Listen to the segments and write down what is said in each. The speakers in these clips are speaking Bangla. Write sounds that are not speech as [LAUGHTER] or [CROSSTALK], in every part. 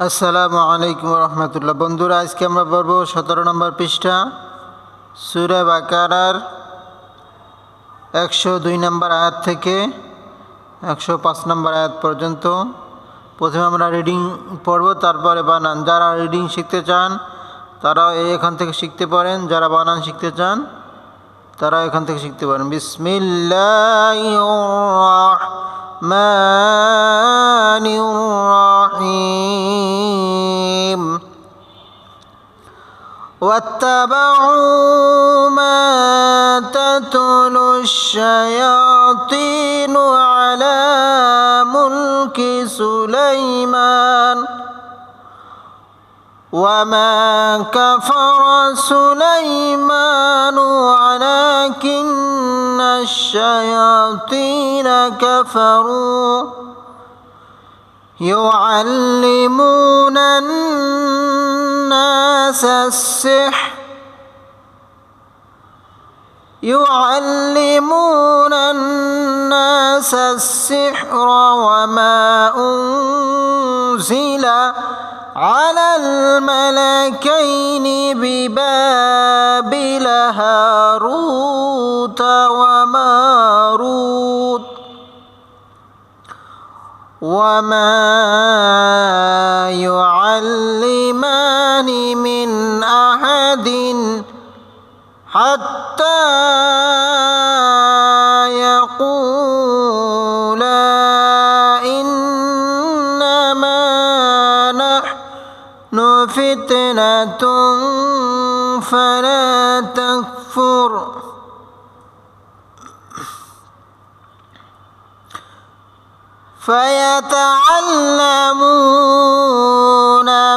আসসালামু আলাইকুম রহমতুল্লাহ। বন্ধুরা, আজকে আমরা পড়ব সতেরো নম্বর পৃষ্ঠা, সুরে বাকারার একশো দুই নম্বর আয়াত থেকে একশো পাঁচ নম্বর আয়াত পর্যন্ত। প্রথমে আমরা রিডিং পড়ব, তারপরে বানান। যারা রিডিং শিখতে চান তারা এখান থেকে শিখতে পারেন। যারা বানান শিখতে চান তারা এখান থেকে শিখতে পারেন। الرحمن الرحيم. واتبعوا ما تتلو الشياطين على ملك سليمان. وما كفر سليمان الشياطين كفروا يعلمون الناس السحر يعلمون الناس السحر وما أنزل على الملكين وما يعلمان من أحد حتى يقولا إنما نحن فتنة فلا تكفر فيتعلمون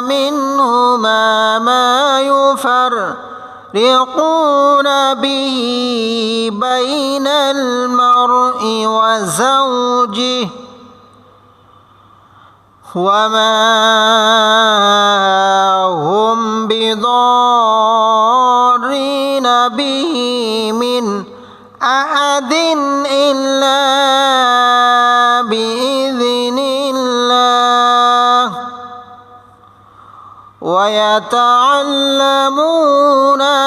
منهما ما يفرقون به بين المرء وزوجه وما ويتعلمون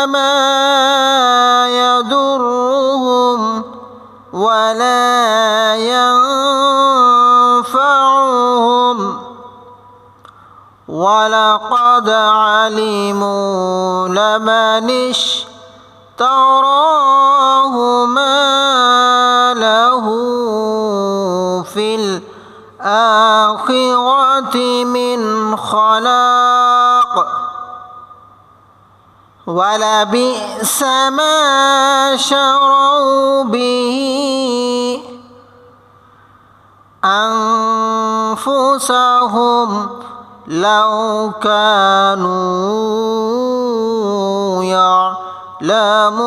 ما يضرهم ولا ينفعهم. ولقد علموا لمن اشتراه ما له في الآخرة من خلاق ولبئس ما شروا به أنفسهم لو كانوا يعلمون.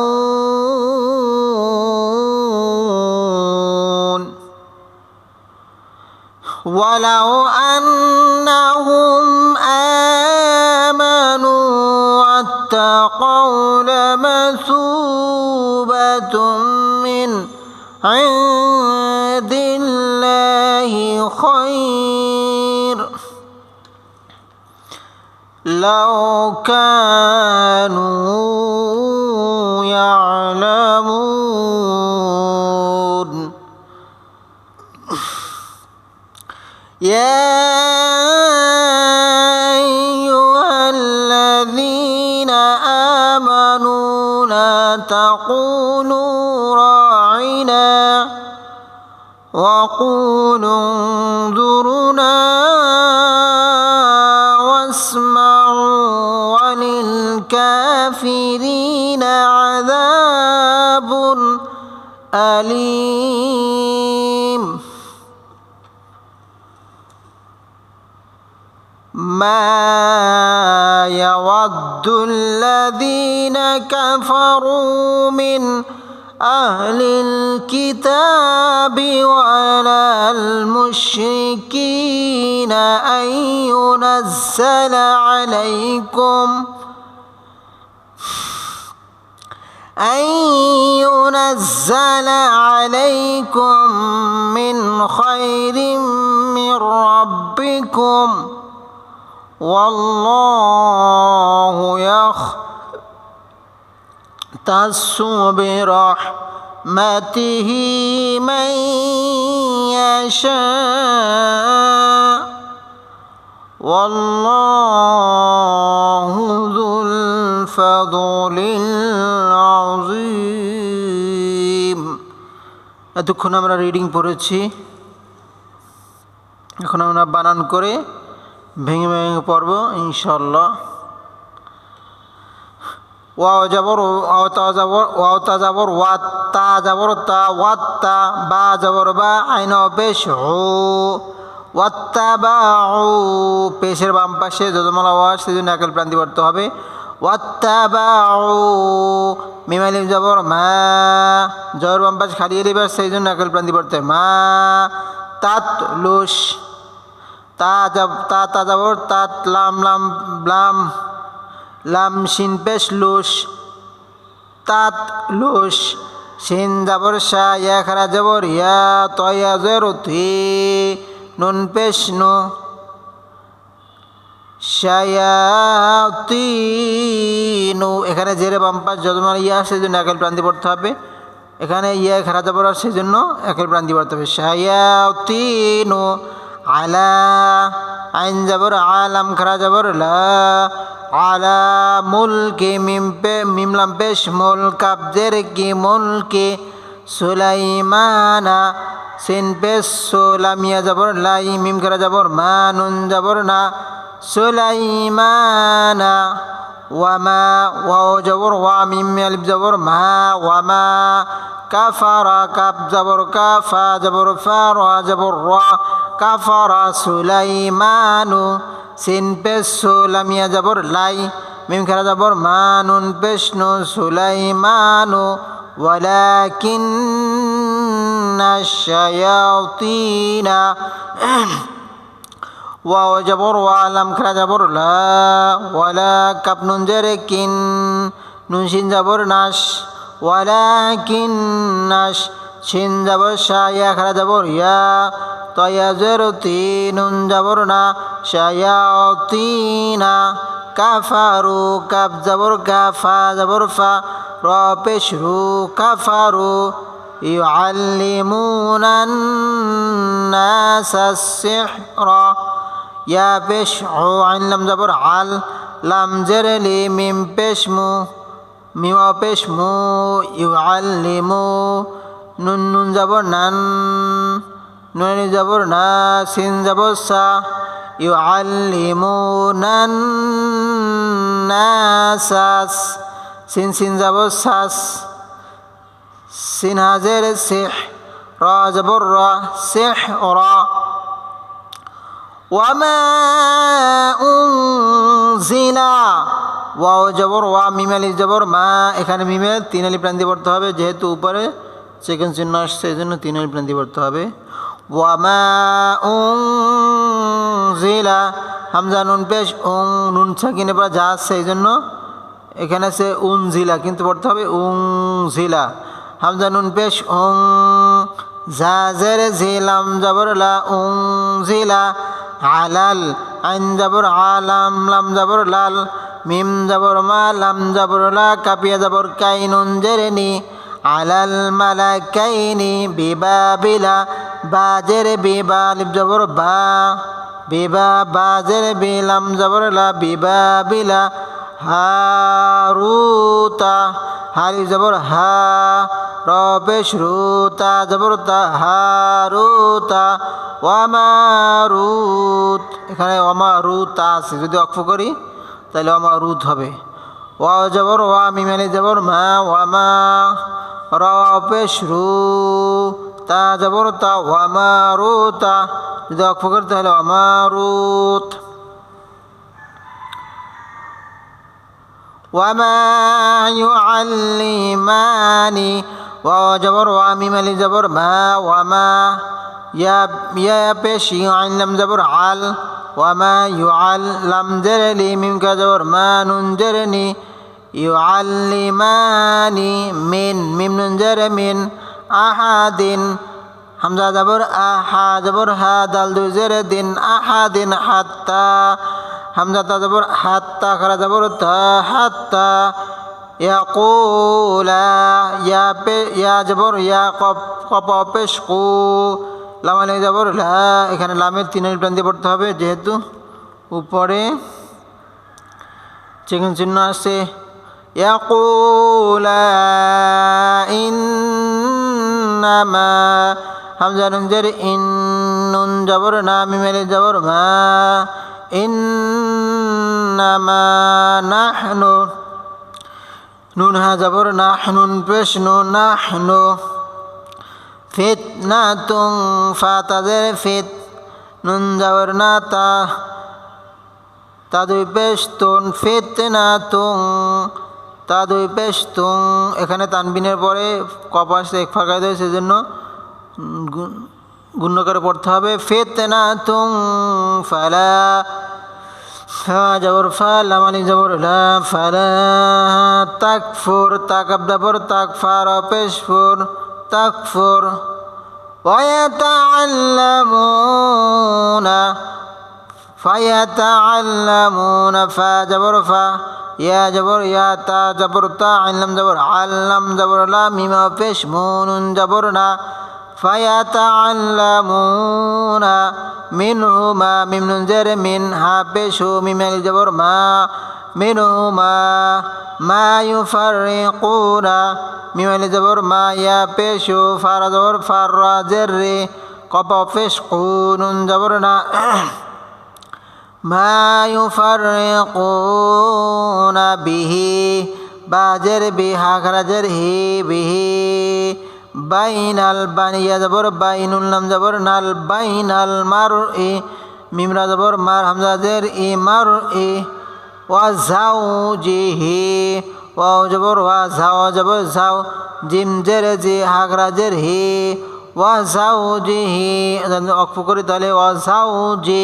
ولو أنهم من عند الله خير. لو كانوا يعلمون. يا وقولوا انظرنا واسمعوا وللكافرين عذاب أليم. ما يود الذين كفروا من أهل الكتاب ولا المشركين أن ينزل عليكم أن ينزل عليكم من خير من ربكم والله يختص برحمته من يشاء والله ذو الفضل العظيم এতক্ষণ আমরা রিডিং পড়েছি এখন আমরা বানান করে ভেঙে ভেঙে পড়ব ইনশাল্লাহ ওয়াও যাবর ওয়াও তা যাবর ওয়াও তা যাবর ওয়াত তা যাবর তা ওয়াত বা যাবর বা আইন পেশ। হো ওয়াত্তা বা পেশের বাম পাশে যজমালা ওয়াজ সেই জন্য একাল প্রান্তি পড়তে হবে। ওয়াত্তা বা মিমালিম যাবর মা। জবর বাম পাশে খালি এলিবার সেই জন্য একাল প্রান্তি পড়তে মা। তাত লুস। তা যাব তা তা যাবর তাত লাম লাম লাম। লাম শিন পেশ লুস, তাত লুস শিন যাবর শাহ ইয়া খারা যাবর ইয়া তয়া জের নুন পেশ নু শায়াতিনু এখানে জেরে বাম্পাস যজমান ইয়া সেই জন্য একাল প্রান্তি পড়তে হবে। এখানে ইয়া খারা যাবর সেই জন্য একাল প্রান্তি পড়তে হবে। শায়াতিনু আলা আইন যাবর, আলাম খারা যাবর, লা আলা মুলকে মিম পে, মিমলাম পেশ মুল কাবজের কি মুলকে সুলাইমানা, সিন পেশ সোলামিয়া যাবর, লাই মিম খারা যাবর, মা নুন যাবর না সুলাইমানা ওয়ামা ওয়াও যাবর, ওয়া মিম আলিফ যাবর, মা ওয়ামা কাফারা কাপ যাবর, কাফা যাবর, ফা রা রা কাফারা সুলাইমানু সিন পেশ সুলামিয়া যাবর লাই মিম খেলা যাবর মানুন পেশনু সুলাইমানু ولكن الشياطين ওয়াও যাবর ওয়া লাম খারা যাবর লা ওয়ালা কাপ নুন জেরে কিন নুন শিন যাবর নাশ ওয়ালাকিন নাশ শিন যাবর শা ইয়া খারা যাবর ইয়া তয়া জের তি নুন যাবর না শায়া তিনা কাফারু কাপ যাবর কাফা যাবর ফা র পেশ রু কাফারু يعلمون الناس السحر ইয়া পেশ ও আইন লাম যাবর আল লাম জেরে লি মিম পেশ মু মিমা পেশ মু ইউ আল লিমু নুন নুন যাবর নান নুন যাবর না সিন যাবর সা you Al লিমু naan নাসাস scene scene যাবর সাস scene হাজের সিহ রা যাবর রা সিহ রা وما أنزل ওয়াও জবর ওয়া মিম আলিফ জবর মা এখানে মিমে তিন আলিফ প্রান্তি পড়তে হবে যেহেতু উপরে সেকেন্ড চিহ্ন আসছে এই জন্য তিন আলিফ প্রান্তি পড়তে হবে উংজিলা হামজা নুন পেশ, উং নুন সাকিনে পর যা আসছে এই জন্য এখানে সে উন জিলা কিন্তু পড়তে হবে উং জিলা হামজা নুন পেশ, উং জাজের জিলাম জবরলা উং জিলা আলাল আইন যাবর আলাম, লাম যাবর লাল, মিম যাবর মা, লাম যাবর লা, কাপিয়া যাবর কাইনুন জেরেনি, আলাল মালা কাইনি বিবা বিলা বাজের বিবা লিপ যাবর বা, বিবা বাজের বিলাম যাবর লা, বিবা বিলা হারুতা হারি যাবর হা রবেশ রুতা যাবর তা, হারুতা ওয়ামারুত এখানে ওয়ামারুতা আছে, যদি অক্ষ করি, তাহলে ওয়ামারুত হবে। ওয়া যাবর ওয়া মিমালি যাবর মা, ওয়ামা রবেশ রু تا زبرتا وماروتا إذا وقف هلا وماروت. وما يعلمان. وجبر وميم لزبر زبر ما وما يا يا بشي عن لم زبر عال وما يعلم درلي ميم كزبر ما ننجرني. يعلماني من ميم ننجر من আহাদিন। হামজা যাবর আহা যাবর হা দাল দুই জেরে দিন আহাদিন হাত্তা। হামজা তা যাবর হাত্তা খারা যাবর তা হাত্তা। ইয়াকুলা, ইয়া পে, ইয়া যাবর ইয়া কপ কপ পেশ কু লামালে যাবর লা, এখানে লামের তিনের প্রাণ পড়তে হবে, যেহেতু উপরে চিকেন চিহ্ন আছে। ইয়াকুলা, ইন ইন্নামা হামজা নুন জের ইন নুন যাবর না মিমেলে যাবর মা। ইন্নামা নাহনু। নুন হা যাবর নাহনুন পেশ নু নাহনু। ফিতনাতুং ফা তাদের ফিত, নুন যাবর না তা। তা দুই পেশ তুন ফিতনাতুং তা দুই পেশ তুং এখানে তানবিনের পরে কপাস এক ফাঁকা দেয় সেজন্য গুণ্য করে পড়তে হবে ফিতনা তুং ফালা ফা জবর ফা লামালি জবর লা ফালা তাকফুর তাকাব জবর তাকফার পেশফুর তাকফুর ويتعلمون فيتعلمون فا جبر فا يا جبر يا تا جبر تا علم جبر علم جبر لا ميم পেশ মুন جبر না فيتعلمون منهما মিম নুন জের মিন হা পেশ হু মিম আলিফ জবর মা منهما ما يفرقون মিম আলিফ জবর মা ইয়া পেশ হু ফারা জবর ما يفرقون به বাজের বিহা খারাজের হি বিহি বাইনাল বানিয়া জবর বাইনুল নাম জবর নাল বাইনাল মার ই মিমরা জবর মার হামজাজের ই মার ই ওয়া ঝাউ জিহি ওয়াও জবর ওয়া ঝাও জবর ঝাও জিম জের জি হাগরাজের হি ওয়া ঝাউ জিহি অক্ষ করে তাহলে ওয়া ঝাউ জি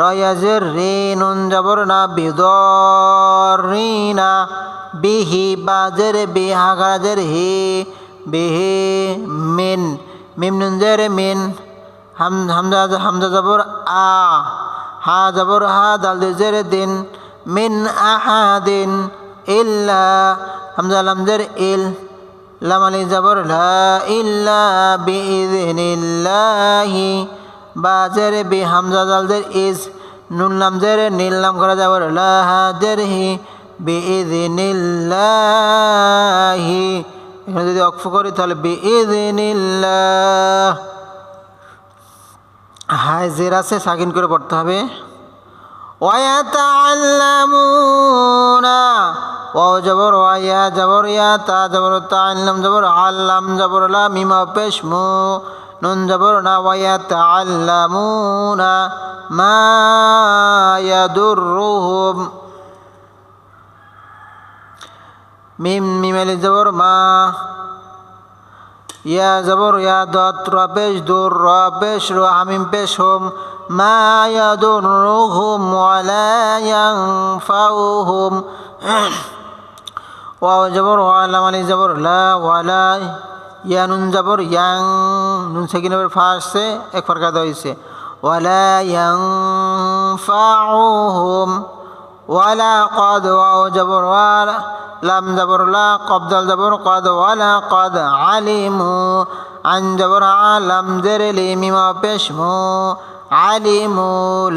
রয়াজের রে নুন যাবর না বিদর রিনা বিহি বাজের বিহা গাজের হি বিহি মিন, মিম নুন জের মিন, হাম, হামজা হামজা যাবর আ, হা যাবর হা দাল জের দিন, মিন আহাদিন ইল্লা, হামজা লামজের ইল লামালি যাবর লা ইল্লা বা জের বি হামজা জাল জের ইস নুন লাম জের নীল লাম করা যাবে লাহা জের হি বি ইদ নীলাহি এখানে যদি অক্ষ করি তাহলে বি ইদ নীল্লাহ হায়, জের আছে, সাকিন করে পড়তে হবে। ওয়াতাল্লামুনা ওয়াও জবর ওয়া জবর ইয়া তা জবর তা আল্লাম জবর আল্লাম জবর, লা মিমা পেশমু নুন জবর না ওয়া তাআল্লামুনা মা ইয়াদুররুহুম মিম, মিমেল জবর মা, ইয়া জবর ইয়া দত, রবেশ দুর, রবেশ রু আমিম পেশ হোম। মা ইয়াদুররুহুম ওয়ালা ইয়ানফাউহুম। [CLEARS THROAT] ওয়া জবর ওয়া লাম আলি জবর, লা ওয়ালা ইয়া নুন জবর ইয়াং নুন সেকেন্ড ফা আসছে এক ফরকা হয়েছে ওয়ালা ইয়ানফাউহুম, ওয়ালা কদ ওয়াও জবর ওয়ালা লাম জবর লা কবদাল জবর কদ ওয়ালা কদ আলিমু, আন জবর আলাম জের লিমিমা পেশমু, আলিমু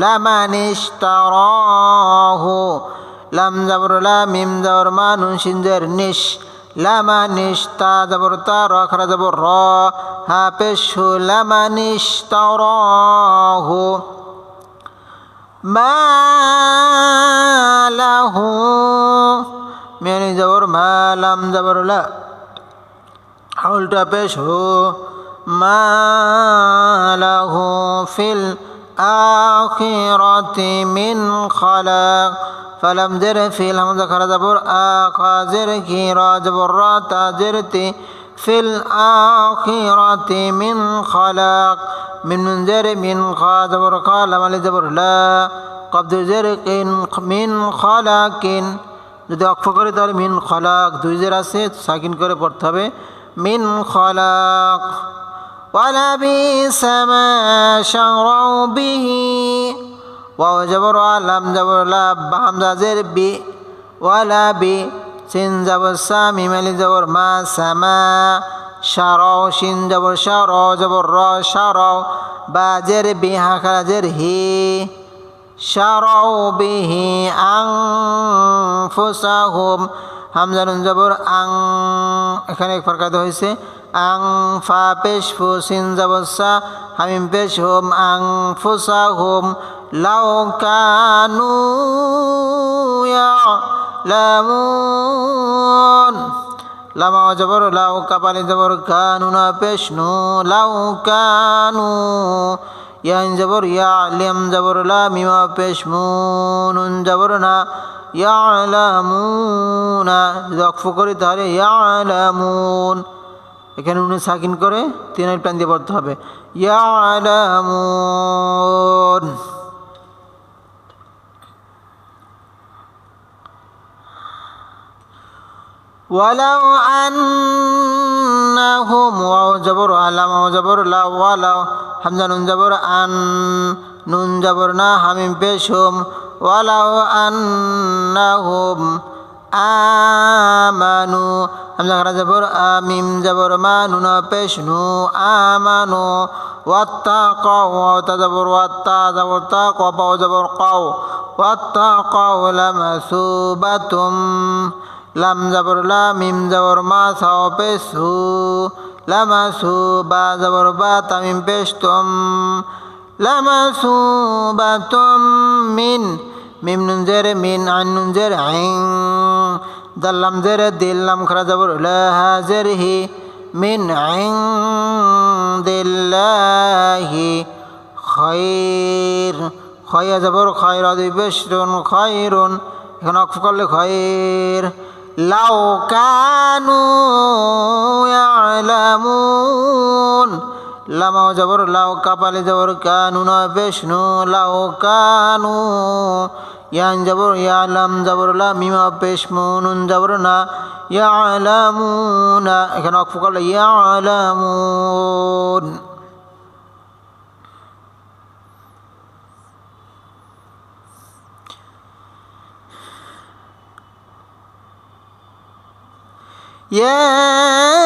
লামানিশতারাহু লাম জবর লা মিম জবর মা নুন নিশ। লামা লামানিস্তা যাব তা র খারা যাব র। হা পেশু লামানিস্তা হো মা লাহু মেনি যাবর মা লাম যাবর লা। উল্টা পেশ হু মা লাহু ফিল আখিরাতি মিন খালাক। فلم زر في الهمزة خرج بر آخازر كي راجب الرات زرتي في الآخرة من خلاق من منذر من خاجبر قال مالي زبر لا قبض زرق من خلاق যদি অক্ষ করে তাহলে মিন খলাক দুই জের আছে সাকিন করে পড়তে হবে মিন খলাক ولبئس ما شروا به ওয়াও জবর আলাম জবর লাভ হামজা জের বি ওয়ালা বি, সিন জবর সা মিমালি জবর মা সামা সার সিন জবর সার জবর র সার বা জের বি হাঁকা জের হি সারাও বিহি আং ফুসাহুম হামজানুন জবর আং, এখানে এক প্রকার হয়েছে আং ফা পেশ ফু সিন জবসা হামিম পেশ হোম আং ফুসা হোম। লাউ কানু লামুন। লামা জবর, লাউ কাপালি জবর, কানু না পেশ নু। লাউ কানু ইয়ান জবর, ইয়া জবর, লা মিমা পেশ মুন জবর না। ইয়ালামুনা, যদি অক্ষ করি তাহলে ইয়ালামুন। এখানে উনি সাকিন করে তিনের প্যান দিয়ে পড়তে হবে ইয়ালামুন ولو أنهم واو جبر علم واو جبر لا ولو حمزة نون جبر أن نون جبرنا حميم بشهم ولو أنهم آمنوا حمزة خرج جبر آميم جبر ما نون بشنو آمنوا واتقوا وتجبر واتا جبر تقوى باو جبر قو واتقوا لمثوبة লাম জবর লা মিম জবর মা সাও পেশ হু লামাসু বা জবর বা তামিম পেশ মিম নুন জের মিন আন নুন জের আইন। দাল্লাম জের দিল লাম খরা জবর হাজের হি মিন আইন দিল্লাহি খৈর খয়া জবর খয়রা দুই বেশরুন খয়রুন এখন অক্ষ করলে খয়ের লাউ কানু ইয়ালামুন। লামাও জবর লাউ কাপালি জবর কানু নয় বেশনু লাউ কানু ইয়ান জবর ইয়ালাম জবর লা মিমা পেশমুনুন জবর না ইয়ালামুনা। এখানে অক্ষ ইয়ালামুন। يا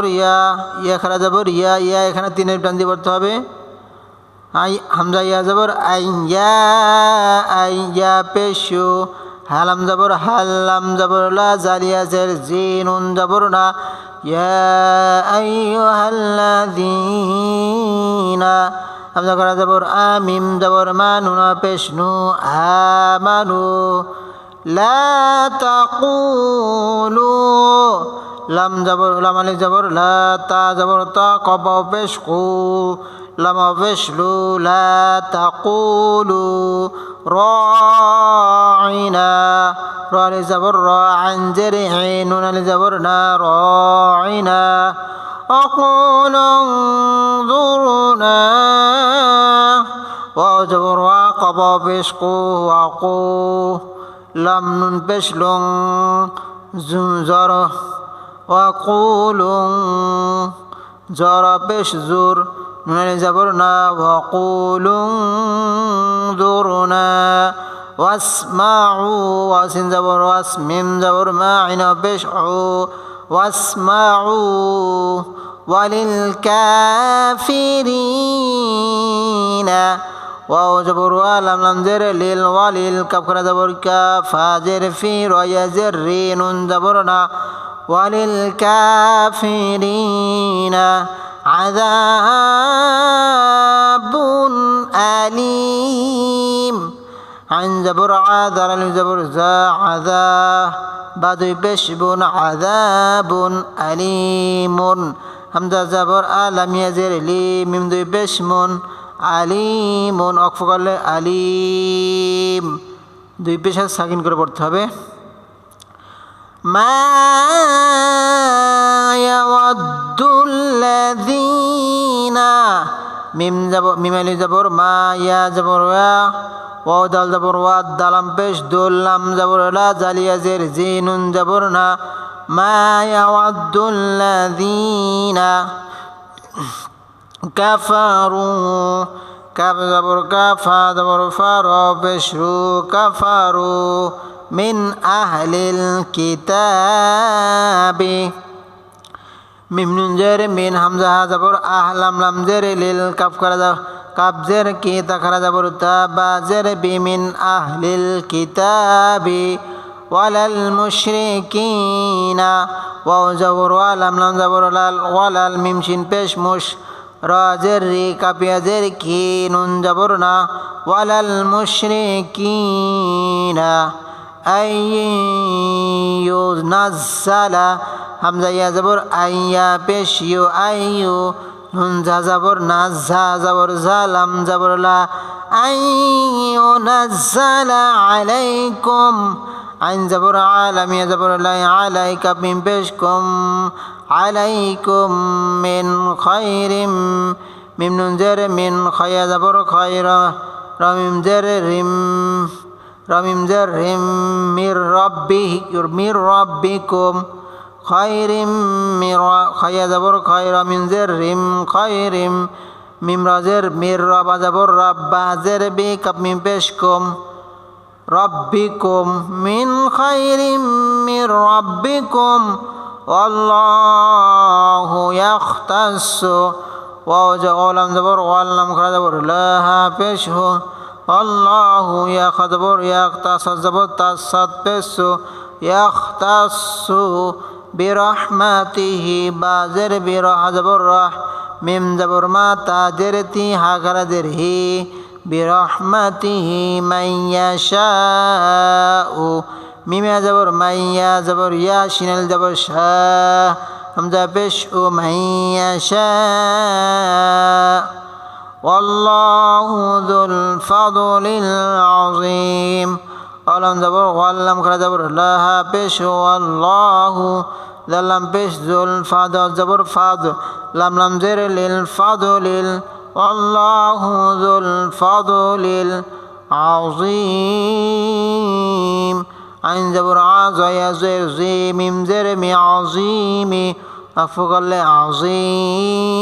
জবর ইয়া ইয়া খারা জবর ইয়া ইয়া এখানে তিনের টান দিয়ে পড়তে হবে। আই, হামজা, ইয়া জবর আই, ইয়া আই, ইয়া, পেশু। হালাম জবর হাল্লাম জবর লা জালিয়া জের জিনুন জবর না ইয়া, আইয়ুহাল্লাযীনা। হামজা করা জবর আমিম জবর মানুনা পেশনু আমানু লা তাকুলু লাম জবর লাম আলি জবর লা তা জবর তা কবা পেশ কু লামা পেশলু লা তাকুলু راعنا را لزبر را عن جرعين نون لزبرنا راعنا أقول انظرنا وأجبر وقبا بشقو وقو لم نن بشلون زنزر وقول زر بشزر نون لزبرنا وقول انظرنا واسمعوا واسن زبر واسمم زبر ما عنا بشعوا واسمعوا وللكافرين واو جبر ولم لم زر لل ولل كف كنا زبر كافاجر في ريا زرين زبرنا وللكافرين عذاب أليم আইন জবর আ দারাল জবর জা আদা বা দুই পেশ বুন আদাবুন আলিমুন হামজা জবর আলামিয়া জের লি মিম দুই পেশ মুন আলিমুন অক্ফ করলে আলিম দুই পেশা সাকিন করে পড়তে হবে ما يود الذين মিম যাব মিমালি যাবর মা ইয়া যাবর ওয়া ওয়াও দাল যাবর ওয়া দালাম পেশ দুল্লাম যাবর লা জালিয়া জের জিনুন যাবর না মা ইয়াওয়াদ্দুল্লাযীনা কাফারু কাফ যাবর কাফা যাবর ফার পেশরু কাফারু মিন আহলিল কিতাবি। মিম নুন জের মিন হামজা হা যাবর আহলাম লাম জের লিল কাফ করা যাব কাপ জের কি তা করা যাবর তা বা জের বি মিন আহলিল কিতাবি। ওয়ালাল মুশরিকিনা, ওয়াও যাবর ওয়ালাম লাম যাবর লাল, ওয়ালাল মিম, শিন, পেশ, মুশ, রাজের, রি কাপিয়া জের কি, নুন যাবর না, ওয়ালাল মুশরিকিনা। আইয়ু নাজ্জালা হামজা ইয়া যাবর আইয়া পেশ ইউ আইয়ু নুন যা যাবর না যা যাবর জালাম যাবর লা আইয়ু নাজ্জালা আলাইকুম। আইন যাবর আলাম ইয়া যাবর লাই আলাইকা মিম পেশ কুম আলাইকুম মিন খাইরিম মিম নুন জের মিন খায়া যাবর খায়রা রমিম জের রিম। رَمِمْ زَرْهِمْ من ربه من ربكم خير من خير زبر خير من زرهم خير من رزر من رب زبر رب زر بك من بشكم ربكم من خير من ربكم. والله يختص. وأولم زبر وألم خرج زبر لا بشه الله يخبر يختص تصدس يختص برحمته بازر برحزب الرح ميم زبر ما تاجرتي هاكرا درهي برحمته من يشاء ميم زبر من يا زبر يا شين الزبر شاء همزة بش من يشاء والله ذو الفضل العظيم ولم زبر ولم خرج زبر لها بش والله لم بش ذو الفضل زبر فضل لم لم زر للفضل والله ذو الفضل العظيم عين زبر عز يزر زي ميم زر مي عظيم أفقل عظيم